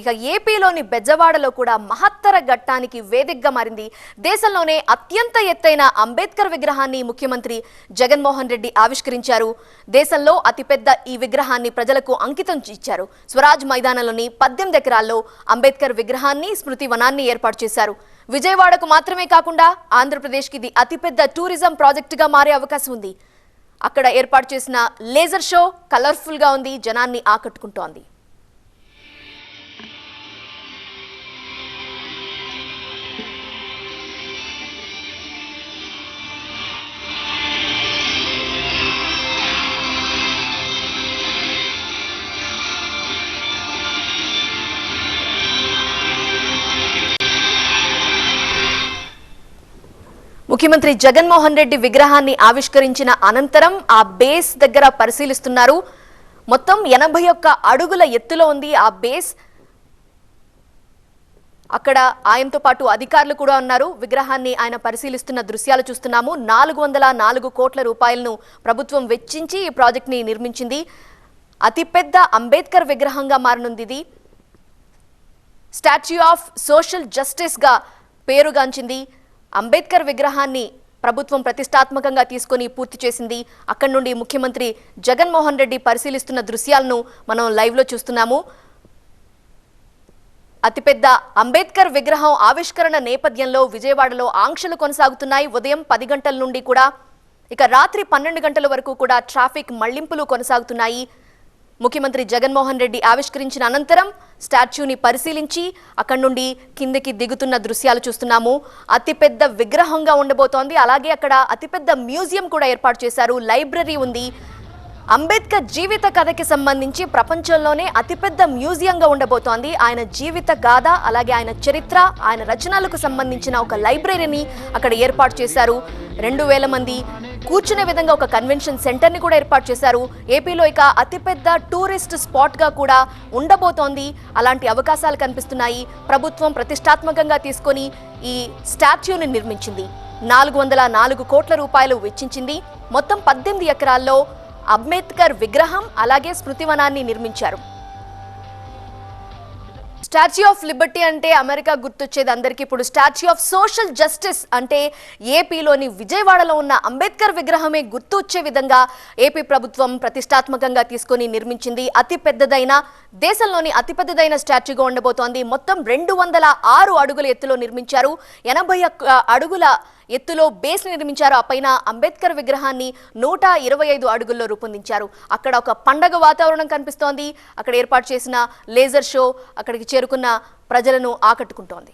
ఇక ఏపీలోని బెజ్జవాడలో కూడా మహత్తర ఘట్టానికి వేదికగా మారింది. దేశంలోనే అత్యంత ఎత్తైన అంబేద్కర్ విగ్రహాన్ని ముఖ్యమంత్రి జగన్మోహన్ రెడ్డి ఆవిష్కరించారు. దేశంలో అతిపెద్ద ఈ విగ్రహాన్ని ప్రజలకు అంకితం ఇచ్చారు స్వరాజ్ మైదానంలోని పద్దెనిమిది ఎకరాల్లో అంబేద్కర్ విగ్రహాన్ని స్మృతి వనాన్ని ఏర్పాటు చేశారు. విజయవాడకు మాత్రమే కాకుండా ఆంధ్రప్రదేశ్కి ఇది అతిపెద్ద టూరిజం ప్రాజెక్టుగా మారే అవకాశం ఉంది. అక్కడ ఏర్పాటు చేసిన లేజర్ షో కలర్ఫుల్గా ఉంది. జనాన్ని ఆకట్టుకుంటోంది. ముఖ్యమంత్రి జగన్మోహన్ రెడ్డి విగ్రహాన్ని ఆవిష్కరించిన అనంతరం ఆ బేస్ దగ్గర పరిశీలిస్తున్నారు. మొత్తం ఎనభై ఒక్క అడుగుల ఎత్తులో ఉంది ఆ బేస్. అక్కడ ఆయనతో పాటు అధికారులు కూడా ఉన్నారు. విగ్రహాన్ని ఆయన పరిశీలిస్తున్న దృశ్యాలు చూస్తున్నాము. నాలుగు వందల నాలుగు కోట్ల రూపాయలను ప్రభుత్వం వెచ్చించి ఈ ప్రాజెక్ట్ని నిర్మించింది. అతిపెద్ద అంబేద్కర్ విగ్రహంగా మారనుంది ఇది. స్టాచ్యూ ఆఫ్ సోషల్ జస్టిస్గా పేరుగాంచింది. అంబేద్కర్ విగ్రహాన్ని ప్రభుత్వం ప్రతిష్టాత్మకంగా తీసుకొని పూర్తి చేసింది. అక్కడి నుండి ముఖ్యమంత్రి జగన్మోహన్ రెడ్డి పరిశీలిస్తున్న దృశ్యాలను మనం లైవ్లో చూస్తున్నాము. అతిపెద్ద అంబేద్కర్ విగ్రహం ఆవిష్కరణ నేపథ్యంలో విజయవాడలో ఆంక్షలు కొనసాగుతున్నాయి. ఉదయం పది గంటల నుండి కూడా ఇక రాత్రి పన్నెండు గంటల వరకు కూడా ట్రాఫిక్ మళ్ళింపులు కొనసాగుతున్నాయి. ముఖ్యమంత్రి జగన్మోహన్ రెడ్డి ఆవిష్కరించిన అనంతరం స్టాచ్యూని పరిశీలించి అక్కడి నుండి కిందకి దిగుతున్న దృశ్యాలు చూస్తున్నాము. అతిపెద్ద విగ్రహంగా ఉండబోతోంది. అలాగే అక్కడ అతిపెద్ద మ్యూజియం కూడా ఏర్పాటు చేశారు. లైబ్రరీ ఉంది. అంబేద్కర్ జీవిత కథకి సంబంధించి ప్రపంచంలోనే అతిపెద్ద మ్యూజియంగా ఉండబోతోంది. ఆయన జీవిత గాథ అలాగే ఆయన చరిత్ర ఆయన రచనలకు సంబంధించిన ఒక లైబ్రరీని అక్కడ ఏర్పాటు చేశారు. రెండు వేల మంది కూర్చునే విధంగా ఒక కన్వెన్షన్ సెంటర్ని కూడా ఏర్పాటు చేశారు. ఏపీలో ఇక అతిపెద్ద టూరిస్ట్ స్పాట్గా కూడా ఉండబోతోంది. అలాంటి అవకాశాలు కనిపిస్తున్నాయి. ప్రభుత్వం ప్రతిష్టాత్మకంగా తీసుకొని ఈ స్టాచ్యూని నిర్మించింది. నాలుగు వందల నాలుగు కోట్ల రూపాయలు వెచ్చించింది. మొత్తం పద్దెనిమిది ఎకరాల్లో అంబేద్కర్ విగ్రహం అలాగే స్మృతివనాన్ని నిర్మించారు. స్టాచ్యూ ఆఫ్ లిబర్టీ అంటే అమెరికా గుర్తొచ్చేది అందరికీ. ఇప్పుడు స్టాచ్యూ ఆఫ్ సోషల్ జస్టిస్ అంటే ఏపీలోని విజయవాడలో ఉన్న అంబేద్కర్ విగ్రహమే గుర్తు వచ్చే విధంగా ఏపీ ప్రభుత్వం ప్రతిష్టాత్మకంగా తీసుకొని నిర్మించింది. అతి పెద్దదైన దేశంలోని అతి పెద్దదైన స్టాచ్యూగా ఉండబోతోంది. మొత్తం రెండు వందల ఆరు అడుగుల ఎత్తులో నిర్మించారు. ఎనభై ఒక్క అడుగుల ఎత్తులో బేస్ నిర్మించారు. ఆ పైన అంబేద్కర్ విగ్రహాన్ని నూట ఇరవై ఐదు అడుగుల్లో రూపొందించారు. అక్కడ ఒక పండగ వాతావరణం కనిపిస్తోంది. అక్కడ ఏర్పాటు చేసిన లేజర్ షో అక్కడికి చేరుకున్న ప్రజలను ఆకట్టుకుంటోంది.